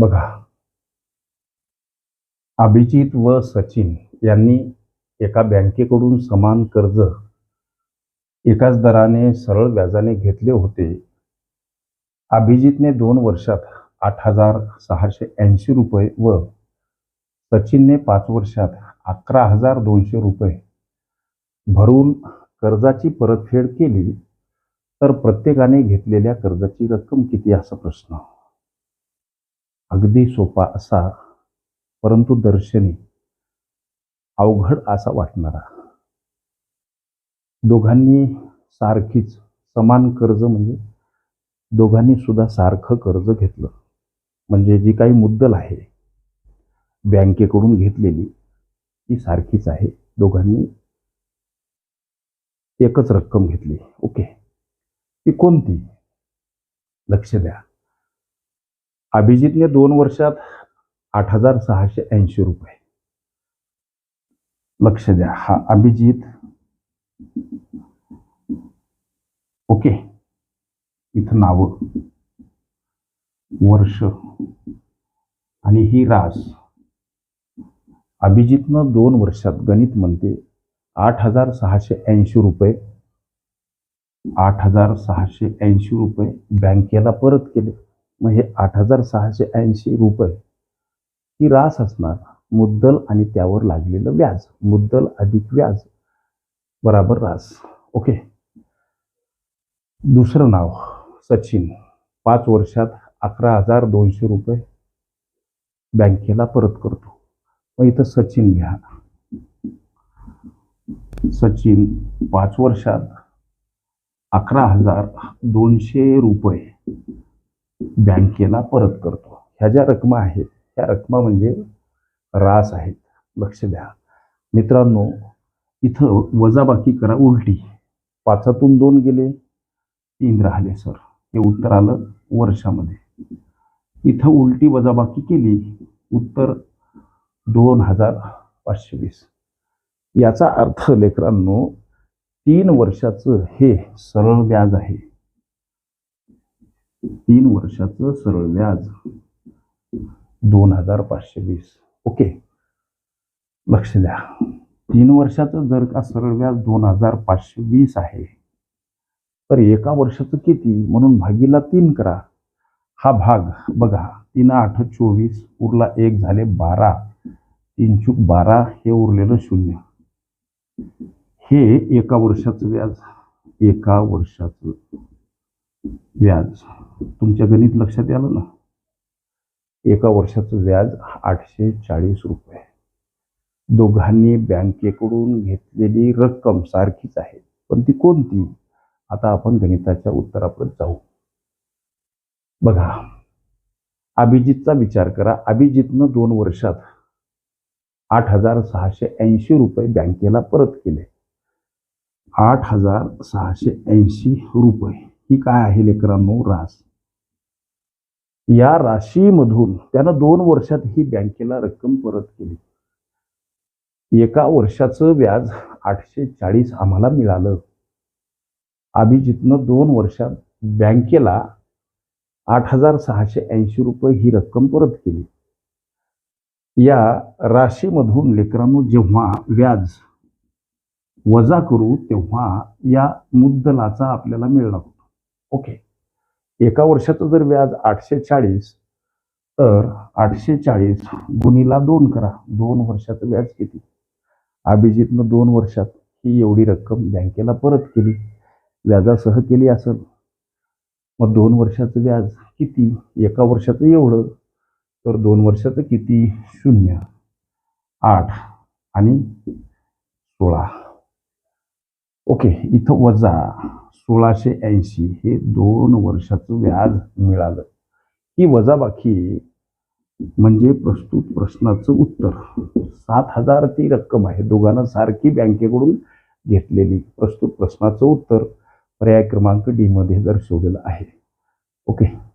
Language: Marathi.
बघा. अभिजित व सचिन यांनी एका बँकेकडून समान कर्ज एकाच दराने सरळ व्याजाने घेतले होते. अभिजितने दोन वर्षात आठ हजार सहाशे ऐंशी रुपये व सचिनने पाच वर्षात अकरा हजार दोनशे रुपये भरून कर्जाची परतफेड केली तर प्रत्येकाने घेतलेल्या कर्जाची रक्कम किती? असा प्रश्न. अगदी सोपा असा परंतु दर्शनी अवघड असा वाटणारा. दोघांनी सारखीच समान कर्ज म्हणजे दोघांनी सुद्धा सारखं कर्ज घेतलं. म्हणजे जी काही मुद्दल आहे बँकेकडून घेतलेली ती सारखीच आहे. दोघांनी एकच रक्कम घेतली. ओके. ती कोणती? लक्ष द्या. अभिजितने दोन वर्षात आठ हजार सहाशे ऐंशी रुपये. लक्ष द्या हा अभिजित. ओके. इथं नाव. वर्ष. आणि ही रास. अभिजितनं दोन वर्षात गणित म्हणते आठ हजार सहाशे ऐंशी रुपये. आठ हजार सहाशे ऐंशी रुपये बँकेला परत केले. मग हे आठ हजार सहाशे ऐंशी रुपये. ही रास असणार मुद्दल आणि त्यावर लागलेलं व्याज मुद्दल अधिक व्याज बराबर रास. ओके. दुसरं नाव सचिन. पाच वर्षात अकरा हजार दोनशे रुपये बँकेला परत करतो. मग इथं सचिन घ्या. सचिन पाच वर्षात अकरा हजार दोनशे रुपये बँकेला परत करतो. ह्या ज्या रकमा आहेत ह्या रकमा म्हणजे रास आहेत. लक्ष द्या. मित्रांनो इथं वजाबाकी करा उलटी. पाचातून दोन गेले तीन राहिले सर. हे उत्तर आलं वर्षामध्ये. इथं उलटी वजाबाकी केली उत्तर दोन हजार पाचशे वीस. याचा अर्थ लेकरांनो तीन वर्षाचं हे सरळ व्याज आहे. तीन वर्षाचं सरळ व्याज. दोन हजार पाचशे वीस. ओके. लक्ष द्या. तीन वर्षाचं जर का सरळ व्याज दोन हजार पाचशे वीस आहे तर एका वर्षाचं किती? म्हणून भागीला तीन करा. हा भाग बघा. तीन आठ चोवीस उरला एक झाले बारा. तीन चूक बारा हे उरलेलं शून्य. हे एका वर्षाचं व्याज. एका वर्षाचं व्याज. तुमच्या गणित लक्षात आलं ना? एका वर्षाचं व्याज आठशे चाळीस रुपये. दोघांनी बँकेकडून घेतलेली रक्कम सारखीच आहे. पण ती कोणती? आता आपण गणिताच्या उत्तरापर्यंत जाऊ. बघा अभिजितचा विचार करा. अभिजितनं दोन वर्षात आठ हजार सहाशे ऐंशी रुपये बँकेला परत केले. आठ हजार सहाशे ऐंशी रुपये. ही काय आहे लेकरांनो? रास. या राशीमधून त्यानं दोन वर्षात ही बँकेला रक्कम परत केली. एका वर्षाचं व्याज आठशे चाळीस आम्हाला मिळालं. अभिजितनं दोन वर्षात बँकेला आठ हजार सहाशे ऐंशी रुपये ही रक्कम परत केली. या राशीमधून लेकरांनो जेव्हा व्याज वजा करू तेव्हा या मुद्दलाचा आपल्याला मिळणार होतो. ओके? एका वर्षाचं जर व्याज आठशे चाळीस तर आठशे चाळीस गुणीला दोन करा. दोन वर्षाचं व्याज किती? अभिजितनं दोन वर्षात ही एवढी रक्कम बँकेला परत केली. व्याजासह केली असेल. मग दोन वर्षाचं व्याज किती? एका वर्षाचं एवढं तर दोन वर्षाचं किती? शून्य. आठ आणि सोळा. ओके इथं वजा सोळाशे ऐंशी हे दोन वर्षाचं व्याज मिळालं. ही वजाबाकी म्हणजे प्रस्तुत प्रश्नाचं उत्तर. सात हजार ती रक्कम आहे. दोघांना सारखी बँकेकडून घेतलेली प्रस्तुत प्रश्नाचं उत्तर पर्याय क्रमांक डी मध्ये दर्शवलेलं आहे. ओके.